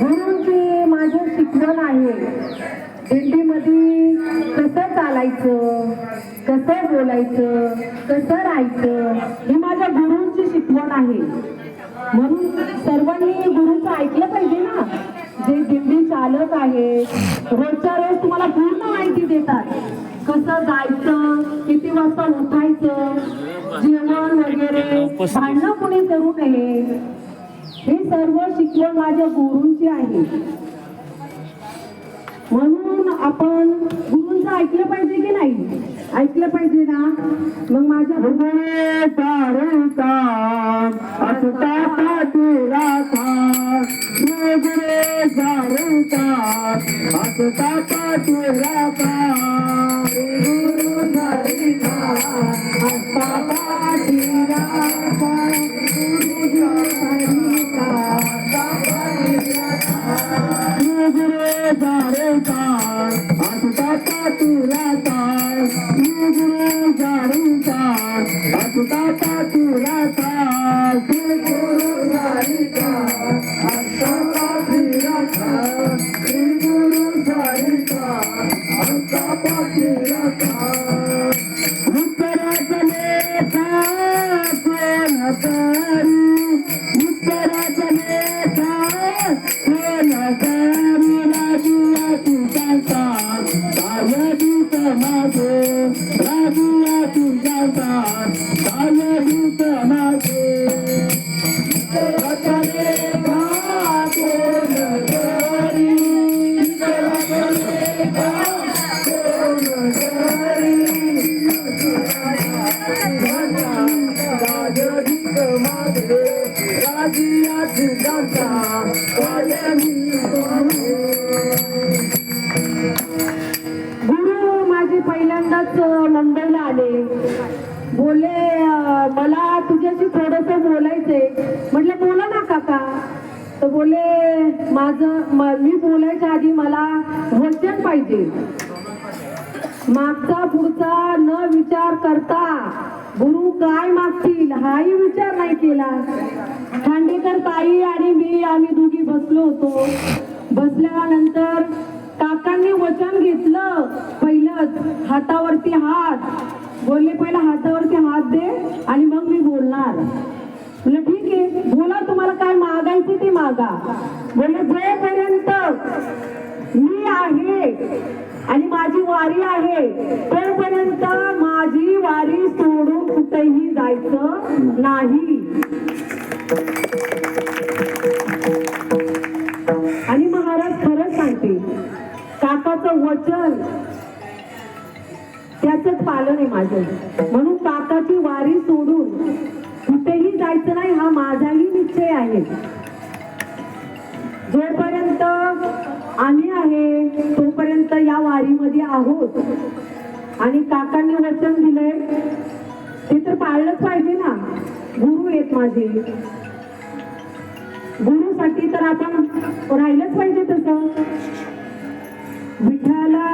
गुरुची माझी शिकवण आहे. दिंडीमध्ये कसं चालायचं कसं बोलायचं कसं राहायचं ही माझ्या गुरुंची शिकवण आहे. म्हणून सर्वांनी गुरुचं ऐकलं पाहिजे ना. जे दिंडी चालक आहे रोजच्या रोज तुम्हाला पूर्ण माहिती देतात. कसं जायचं किती वाजता उठायचं जेवण वगैरे भांडणं कोणी करू नये. हे सर्व शिकवण माझ्या गुरूंची आहे. म्हणून आपण गुरूंचं ऐकलं पाहिजे की नाही? ऐकलं पाहिजे ना? मग माझ्या गुरु माझं मी बोलायच्या आधी मला वचन पाहिजे. मागचा पुढचा न विचार करता गुरु काय मागतील हाही विचार नाही केला. खांडेकर ताई आणि मी आम्ही दोघी बसलो होतो. बसल्यानंतर काकांनी वचन घेतलं. पहिलंच हातावरती हात. बोलले पहिला हातावरती हात दे आणि मग मी बोलणार. म्हणजे ठीक आहे. बोला तुम्हाला काय मागायची ते मागा. म्हणजे जोपर्यंत मी आहे आणि माझी वारी आहे तोपर्यंत माझी वारी सोडून कुठेही जायचं नाही. आणि महाराज खरंच सांगते काकाचं वचन त्याच पालन आहे माझं. म्हणून काकाची वारी सोडून कुठेही जायचं नाही हा माझाही निश्चय आहे. जोपर्यंत आम्ही आहे तोपर्यंत या वारीमध्ये आहोत. आणि काकांनी वचन दिलंय ते तर पाळलंच पाहिजे ना. गुरु आहेत माझे. गुरुसाठी तर आपण राहिलंच पाहिजे तसं. विठ्ठला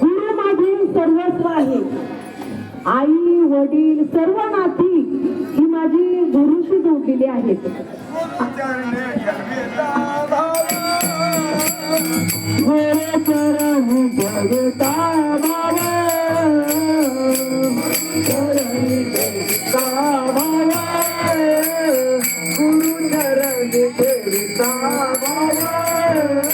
गुरु माझे सर्वस्व आहे. आई वडील सर्व नाती ही माझी गुरुशी जोडलेली आहेत. Ah, Mm-hmm.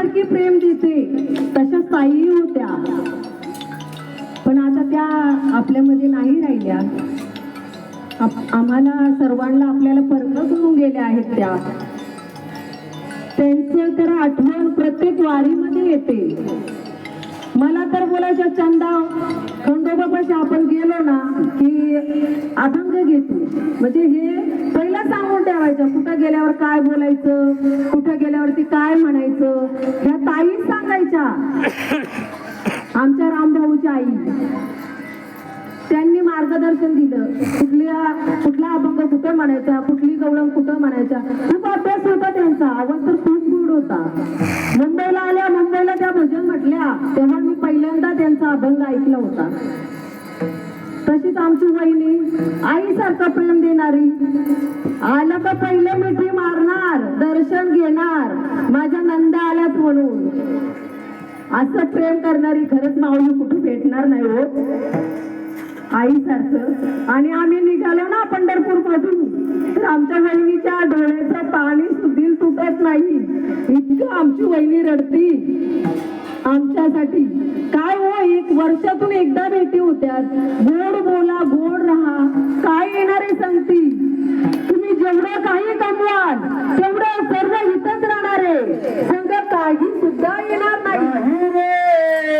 आईसारखी प्रेम देते तशा ताई होत्या. पण आता त्या आपल्यामध्ये नाही राहिल्या. आम्हाला सर्वांना आपल्याला पर्ग करून गेल्या आहेत त्या. त्यांचं तर आठवण प्रत्येक वारीमध्ये येते. मला तर बोलायच्या चंदा खंडोबापाशी आपण गेलो ना की अभंग घेतो. म्हणजे हे पहिला सांगून ठेवायचं कुठं गेल्यावर काय बोलायचं कुठं गेल्यावरती काय म्हणायचं ह्या ताई सांगायच्या. आमच्या रामभाऊच्या आई. त्यांनी मार्गदर्शन दिलं. कुठल्या कुठला अभंग कुठं म्हणायचा कुठली गवळण कुठं म्हणायचा. खूप अभ्यास होता त्यांचा. आवाज तर खूप गोड होता. मुंबईला आल्या मुंबईला त्या भजन म्हटल्या तेव्हा मी पहिल्यांदा त्यांचा अभंग ऐकला होता. तशीच आमची वहिनी. आईसारखं प्रेम देणारी. आलं का पहिले मिठी मारणार दर्शन घेणार माझ्या नंदा आल्यात म्हणून. असं प्रेम करणारी खरंच माऊली कुठे भेटणार नाही हो. आईसारखं. आणि आम्ही निघालो ना पंढरपूर मधून तर आमच्या वहिनीच्या डोळ्याचं पाणी सुधील तुटत नाही. इतकं आमची वहिनी रडती. आमच्यासाठी. काय हो एक वर्षातून एकदा भेटी होत्या गोड बोला गोड राहा. काय येणारे सांगती? तुम्ही जेवढं काही कमवाल तेवढं सर्व इथंच राहणार आहे. संघ काही सुद्धा येणार नाही.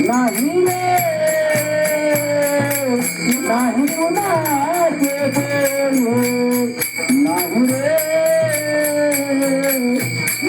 कुणाचे